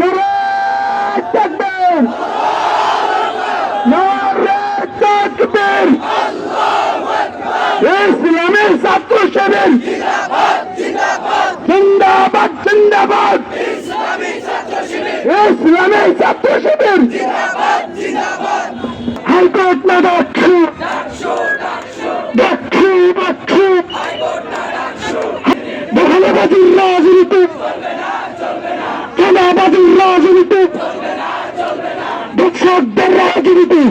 নারায় তাকবীর নারায় তাকবীর ইসলামী ছাত্র শিবির জিন্দাবাদ জিন্দাবাদ। ইসলামী ছাত্র শিবির হাইকোর্ট না দক্ষু। দক্ষু দক্ষু দখলবাজির রাজনীতি। চাঁদাবাদীর রাজনীতি। বিক্ষোভের রাজনীতি।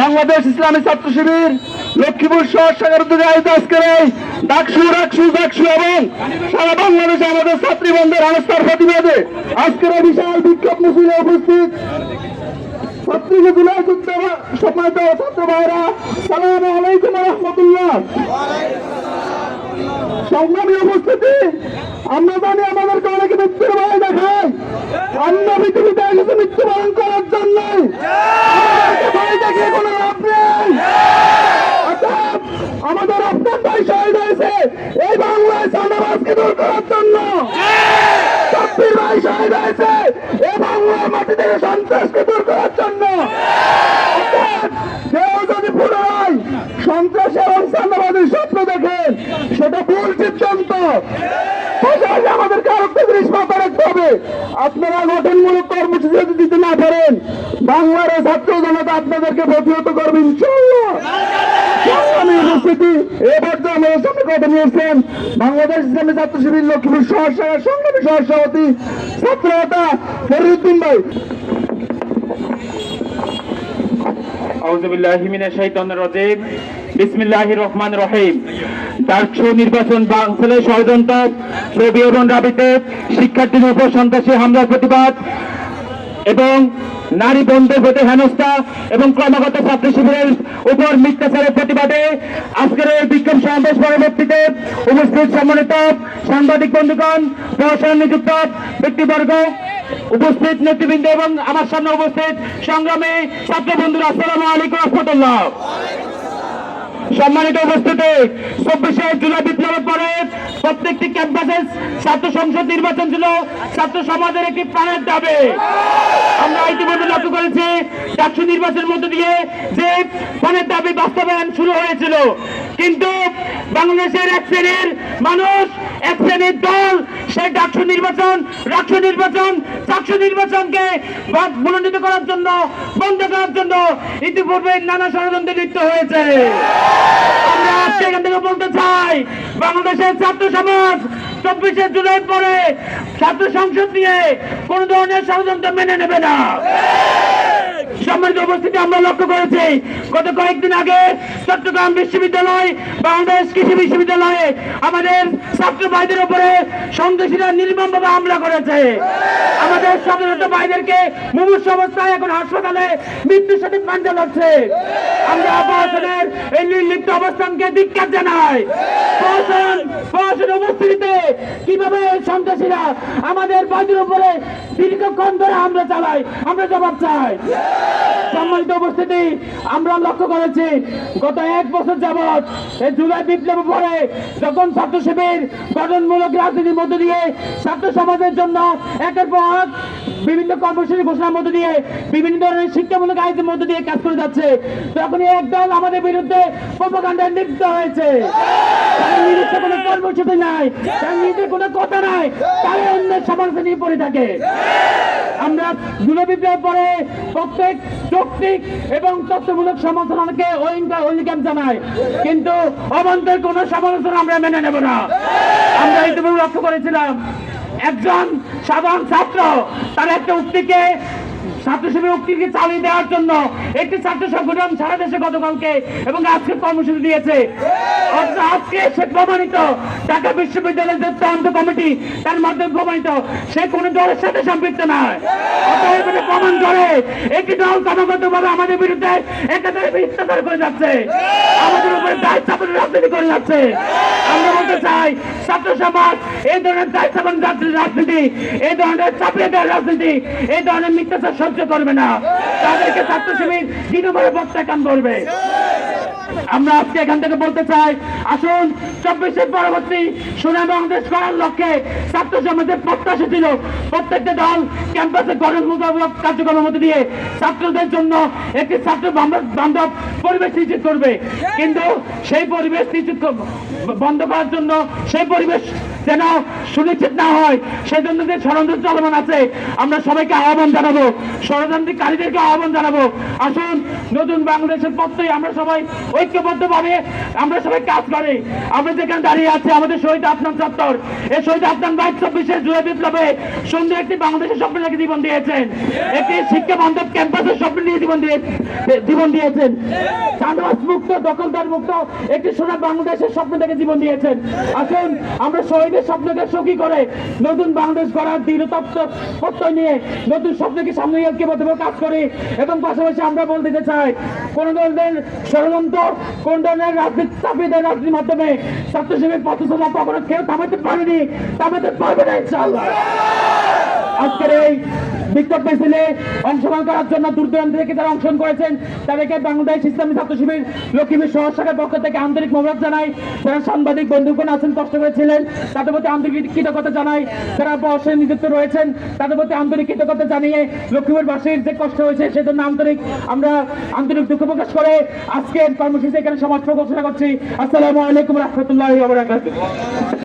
বাংলাদেশ ইসলামী ছাত্র শিবির লক্ষ্মীপুর শহর সাগর দুর্গে আয়োজিত আজকের এই ডাকসু ডাকসু ডাকসু এবং সারা বাংলাদেশে আমাদের ছাত্রী বন্ধের অবস্থার প্রতিবাদে আজকের বিশাল বিক্ষোভ মিছিলে উপস্থিত ছাত্রীকে জুলাই সম্মানিত ছাত্র ভাইরা। সালাম আলাইকুম রহমতুল্লাহ। সংগ্রামী উপস্থিতি, আমরা জানি আমাদেরকে অনেকে মৃত্যুর ভয় দেখায়। অন্য পৃথিবীতে এসেছে মৃত্যুবরণ করার জন্য ভয় দেখিয়ে কোনো আমাদের আপনার ভাই শহীদ হয়েছে। এই বাংলায় চাঁদাবাজকে দূর করার জন্য। চাপ্পির ভাই শহীদ হয়েছে। সন্ত্রাসকে দূর করার জন্য কেউ যদি পুনরায় সন্ত্রাস এবং চাঁদাবাদের স্বপ্ন দেখেন সেটা ভুল সিদ্ধান্ত আমাদেরকে আরও একটা জিনিস মাথা রাখতে হবে আপনারা গঠনমূলক কর্মসূচি যদি দিতে না পারেন বাংলার ছাত্র জনতা আপনাদেরকে প্রতিহত করবে ইনশাল্লাহ সংগ্রামী উপস্থিতি এ পর্যায়ে আমাদের সামনে কথা নিয়েছেন বাংলাদেশ ইসলামী ছাত্র শিবির লক্ষ্মীপুর শহর সংগ্রামী সহ সভাপতি ছাত্র নেতা ফরিউদ্দিন ভাই শিক্ষার্থীদের উপর সন্ত্রাসী হামলার প্রতিবাদ। এবং নারী বন্ধের প্রতি হেনস্থা এবং ক্রমাগত ছাত্র শিবিরের উপর মিথ্যাচারের প্রতিবাদে আজকের এই বিক্ষোভ সমাবেশ পরবর্তীতে উপস্থিত সম্মানিত সাংবাদিক বন্ধুগণ প্রশাসন নিযুক্ত ব্যক্তিবর্গ উপস্থিত নেতৃবৃন্দ এবং আমার সামনে উপস্থিত সংগ্রামে ছাত্র বন্ধুরা, আসসালামু আলাইকুম রহমতুল্লাহ। সম্মানিত উপস্থিতি, চব্বিশে জুলাই বিপ্লবের পরে প্রত্যেকটি ক্যাম্পাসে ছাত্র সংসদ নির্বাচন ছিল, ছাত্র সমাজের একটি প্রাণের দাবি। আমরা ইতিমধ্যে লক্ষ্য করেছি চারশো নির্বাচনের মধ্য দিয়ে যে প্রাণের দাবি বাস্তবায়ন শুরু হয়েছিল। কিন্তু বাংলাদেশের এক শ্রেণির মানুষ, এক শ্রেণির দল, সেই ডাকসু নির্বাচন রাষ্ট্র নির্বাচন, চাকসু নির্বাচনকে মনোনীত করার জন্য, বন্ধ করার জন্য ইতিপূর্বে নানা ষড়যন্ত্রে লিপ্ত হয়েছে। আমরা এখান থেকে বলতে চাই, বাংলাদেশের ছাত্র সমাজ চব্বিশে জুলাই পরে ছাত্র সংসদ নিয়ে কোন ধরনের ষড়যন্ত্র মেনে নেবে না। সম্মানিত উপস্থিতি আমরা লক্ষ্য করেছি, গত কয়েকদিন আগে চট্টগ্রাম বিশ্ববিদ্যালয়, বাংলাদেশ কৃষি বিশ্ববিদ্যালয়ে আমাদের ছাত্র ভাইদের উপরে সন্ত্রাসীরা নির্মমভাবে হামলা করেছে। আমাদের ছাত্র ভাইদেরকে মুমূর্ষ অবস্থায় এখন হাসপাতালে মৃত্যুর সাথে পাঞ্জা লড়ছে আমরা প্রশাসনের এই নির্লিপ্ত অবস্থানকে ধিক্কার জানাই। প্রশাসন উপস্থিতিতে কীভাবে সন্ত্রাসীরা আমাদের ভাইদের উপরে দীর্ঘক্ষণ ধরে হামলা চালায়? আমরা জবাব চাই। সম্মানিত উপস্থিতি, আমরা লক্ষ্য করেছি, গত এক বছর যাবৎ এই জুলাই বিপ্লবের পরে যখন ছাত্র শিবির গঠনমূলক রাজনীতির মধ্য দিয়ে ছাত্র সমাজের জন্য একের পর বিভিন্ন কর্মসূচি ঘোষণার মধ্য দিয়ে, বিভিন্ন ধরনের শিক্ষামূলক আয়োজনের মধ্য দিয়ে কাজ করে যাচ্ছে, তখনই একদল আমাদের বিরুদ্ধে প্রোপাগান্ডায় লিপ্ত হয়েছে। নিজস্ব কোনো কর্মসূচি নাই, তার নিজের কোনো কথা নাই, তারা অন্যের সমালোচনা নিয়ে পড়ে থাকে। আমরা জুলাই বিপ্লবের পরে প্রত্যেক যৌক্তিক এবং তথ্যমূলক সমালোচনাকে অধিকার জানাই। কিন্তু অবান্তর কোন সমালোচনা আমরা মেনে নেব না। আমরা ইতিপূর্বে লক্ষ্য করেছিলাম, একজন সাধারণ ছাত্র, তার একটা উক্তিকে ছাত্র শিবির উক্তিকে চালিয়ে দেওয়ার জন্য একটি ছাত্র সংগঠন সারা দেশে গতকালকে এবং আজকে কর্মসূচি দিয়েছে। আজকে সে প্রমাণিত, ঢাকা বিশ্ববিদ্যালয়ের যে তদন্ত কমিটি, তার মাধ্যমে প্রমাণিত, সে কোন দলের সাথে সম্পৃক্ত নয়। অতএব প্রমাণ করে, একটি দল ক্রমাগত ভাবে আমাদের বিরুদ্ধে একাধারে মিথ্যাচার করে যাচ্ছে। আমাদের উপরে দায়িত্ব চাপানোর রাজনীতি করে যাচ্ছে। আমরা বলতে চাই, ছাত্র সমাজ, এই ধরনের দায়িত্ব চাপানোর রাজনীতি, এই ধরনের চাপিয়ে দেওয়ার রাজনীতি, এই ধরনের মিথ্যাচার সহ্য করবে না। তাদেরকে ছাত্র শিবির দৃঢ়ভাবে প্রত্যাখ্যান করবে। আমরা আজকে এখান থেকে বলতে চাই, আসুন, চব্বিশের পরবর্তী সুনাম বাংলাদেশ করার লক্ষ্যে ছাত্র সমাজের প্রত্যাশা ছিল। প্রত্যেকটা দল ক্যাম্পাসে গঠনমূলক কার্যক্রমের মধ্যে দিয়ে ছাত্রদের জন্য একটি ছাত্র বান্ধব- পরিবেশ নিশ্চিত করবে। কিন্তু সেই পরিবেশ নিশ্চিত বন্ধ করার জন্য সেই পরিবেশ যেন সুনিশ্চিত না হয় সেই জন্য যে ষড়যন্ত্র চলমান আছে, আমরা সবাইকে আহ্বান জানাব, ষড়যন্ত্রকারীদেরকে আহ্বান জানাব। আসুন, নতুন বাংলাদেশের পথেই আমরা সবাই ঐক্যবদ্ধ ভাবে আমরা সবাই কাজ করি। আমরা যেখানে দাঁড়িয়ে আছি, আমাদের শহীদ আফনান চত্বর। এই শহীদ আফনান বাইশ চব্বিশে জুয়ে বিপ্লবে সুন্দর একটি বাংলাদেশের স্বপ্ন জীবন দিয়েছেন। একটি শিক্ষা বান্ধব ক্যাম্পাসের স্বপ্ন নিয়ে জীবন দিয়ে, জীবন দিয়েছেন। চাঁদাবাস মুক্ত, দখলদার মুক্ত একটি সোনার বাংলাদেশের স্বপ্ন থেকে জীবন দিয়েছেন। আসুন, আমরা শহীদের স্বপ্নকে সখী করে, নতুন বাংলাদেশ গড়ার দৃঢ়তপ্ত প্রত্যয় নিয়ে নতুন স্বপ্নকে সামনে ঐক্যবদ্ধভাবে কাজ করে। এবং পাশাপাশি আমরা বলতে চাই, কোন ধরনের ষড়যন্ত্র, কোন ধরনের রাজনীতি চাপিদের রাজনীতির মাধ্যমে ছাত্র শিবির পথচলা কখনো কেউ থামাতে পারেনি, থামাতে পারবে না ইনশাআল্লাহ। আজকের এই বিক্ষোভ মিছিলে অংশগ্রহণ করার জন্য দূর দূরান্ত থেকে যারা অংশগ্রহণ করেছেন, তাদেরকে বাংলাদেশ ইসলামী ছাত্র শিবির লক্ষ্মীপুর শহর শাখার পক্ষ থেকে আন্তরিক মোবারক জানাই। যারা সাংবাদিক বন্ধুগণ আছেন, কষ্ট করেছিলেন, তাদের প্রতি আন্তরিক কৃতজ্ঞতা জানাই। যারা বসে নিযুক্ত রয়েছেন, তাদের প্রতি আন্তরিক কৃতজ্ঞতা জানিয়ে লক্ষ্মীপুরবাসীর যে কষ্ট হয়েছে, সেজন্য আন্তরিক, আমরা আন্তরিক দুঃখ প্রকাশ করে আজকের কর্মসূচি এখানে সমাজ ঘোষণা করছি। আসসালামু আলাইকুম রহমতুল্লাহ